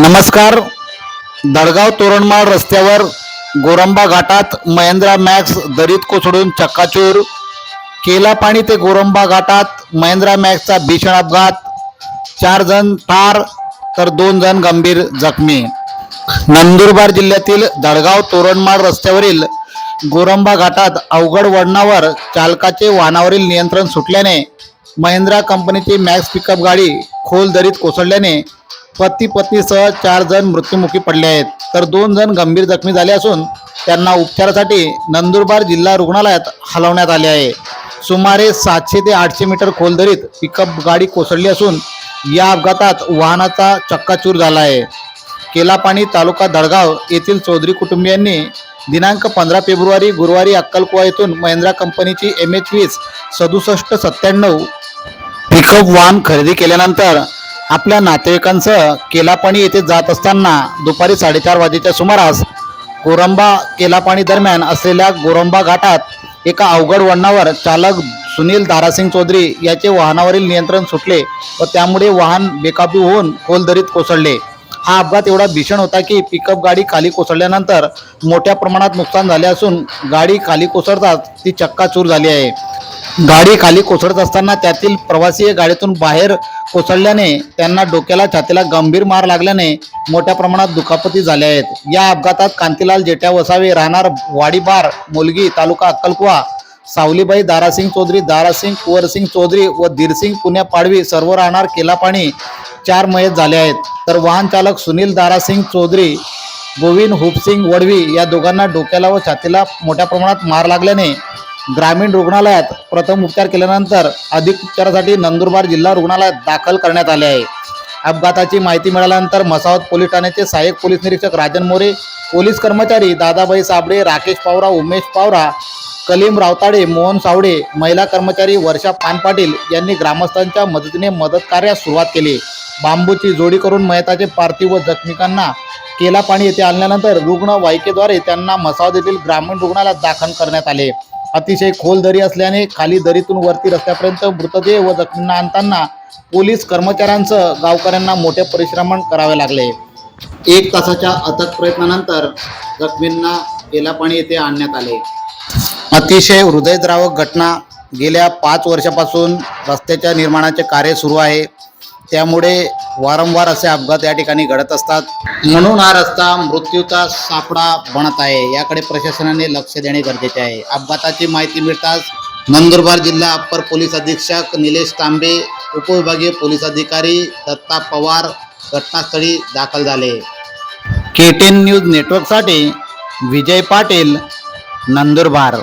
नमस्कार. दडगाव तोरणमाळ रस्त्यावर गोरंबा घाटात महेंद्रा मॅक्स दरीत कोसळून चक्काचूर. केला पाणी ते गोरंबा घाटात महेंद्रा मॅक्सचा भीषण अपघात. चार जण ठार तर दोन जण गंभीर जखमी. नंदुरबार जिल्ह्यातील दडगाव तोरणमाळ रस्त्यावरील गोरंबा घाटात अवघड वळणावर चालकाचे वाहनावरील नियंत्रण सुटल्याने महिंद्रा कंपनीची मॅक्स पिकअप गाडी खोल दरीत कोसळल्याने पती पत्नीसह चार जण मृत्युमुखी पडले आहेत. तर दोन जण गंभीर जखमी झाले असून त्यांना उपचारासाठी नंदुरबार जिल्हा रुग्णालयात हलवण्यात आले आहे. सुमारे सातशे ते आठशे मीटर खोल दरीत पिकअप गाडी कोसळली असून या अपघातात वाहनाचा चक्काचूर झाला आहे. केलापाणी तालुका दळगाव येथील चौधरी कुटुंबियांनी दिनांक पंधरा फेब्रुवारी गुरुवारी अक्कलकुवा येथून महिंद्रा कंपनीची एम एच वीस सदुसष्ट सत्त्याण्णव पिकअप वाहन खरेदी केल्यानंतर आपल्या नातेवाईकांसह केलापाणी येथे जात असताना दुपारी साडेचार वाजेच्या सुमारास गोरंबा केलापाणी दरम्यान असलेल्या गोरंबा घाटात एका अवघड वळणावर चालक सुनील दारासिंग चौधरी याचे वाहनावरील नियंत्रण सुटले व त्यामुळे वाहन बेकाबू होऊन खोल दरीत कोसळले. हा अपघात एवढा भीषण होता की पिकअप गाडी खाली कोसळल्यानंतर मोठ्या प्रमाणात नुकसान झाले असून गाडी खाली कोसळताच ती चक्काचूर झाली आहे. गाडी खाली कोसळत असताना त्यातील प्रवासी गाडीतून बाहेर कोसळल्याने त्यांना डोक्याला छातीला गंभीर मार लागल्याने मोठ्या प्रमाणात दुखापती झाल्या आहेत. या अपघातात कांतीलाल जेट्या वसावे राहणार वाडीबार मुलगी तालुका अक्कलकुवा सावलीबाई दारासिंग चौधरी दारासिंग कुवरसिंग चौधरी व धीरसिंग पुण्या पाडवी सर्व राहणार केलापाणी चार मयत झाले आहेत. तर वाहन चालक सुनील दारासिंग चौधरी गोविंद हुपसिंग वडवी या दोघांना डोक्याला व छातीला मोठ्या प्रमाणात मार लागल्याने ग्रामीण रुग्णालयात प्रथम उपचार केल्यानंतर अधिक उपचारासाठी नंदुरबार जिल्हा रुग्णालयात दाखल करण्यात आले आहे. अपघाताची माहिती मिळाल्यानंतर मसावत पोलीस ठाण्याचे सहाय्यक पोलीस निरीक्षक राजन मोरे पोलीस कर्मचारी दादाबाई साबळे राकेश पावरा उमेश पावरा कलीम रावताडे मोहन सावडे महिला कर्मचारी वर्षा पानपाटील यांनी ग्रामस्थांच्या मदतीने मदत कार्यास सुरुवात केली. बांबूची जोडी करून मयताचे पार्थिव व जखमिकांना केला पाणी येथे आणल्यानंतर रुग्णवाहिकेद्वारे त्यांना मसावद येथील ग्रामीण रुग्णालयात दाखल करण्यात आले. अतिशय खोल दरी असल्याने खाली दरीतून वरती रस्त्यापर्यंत मृतदेह व जखमींना आणताना पोलीस कर्मचाऱ्यांसह गावकऱ्यांना मोठे परिश्रमण करावे लागले. एक तासाच्या अथक प्रयत्नानंतर जखमींना केलापाणी येथे आणण्यात आले. अतिशय हृदयद्रावक घटना. गेल्या पाच वर्षापासून रस्त्याच्या निर्माणाचे कार्य सुरू आहे. त्यामुळे वारंवार असे अपघात या ठिकाणी घडत असतात. म्हणून हा रस्ता मृत्यूचा सापडा बनत आहे. याकडे प्रशासनाने लक्ष देणे गरजेचे आहे. अपघाताची माहिती मिळताच नंदुरबार जिल्हा अप्पर पोलीस अधीक्षक निलेश तांबे उपविभागीय पोलीस अधिकारी दत्ता पवार घटनास्थळी दाखल झाले. के टेन न्यूज नेटवर्कसाठी विजय पाटील नंदुरबार.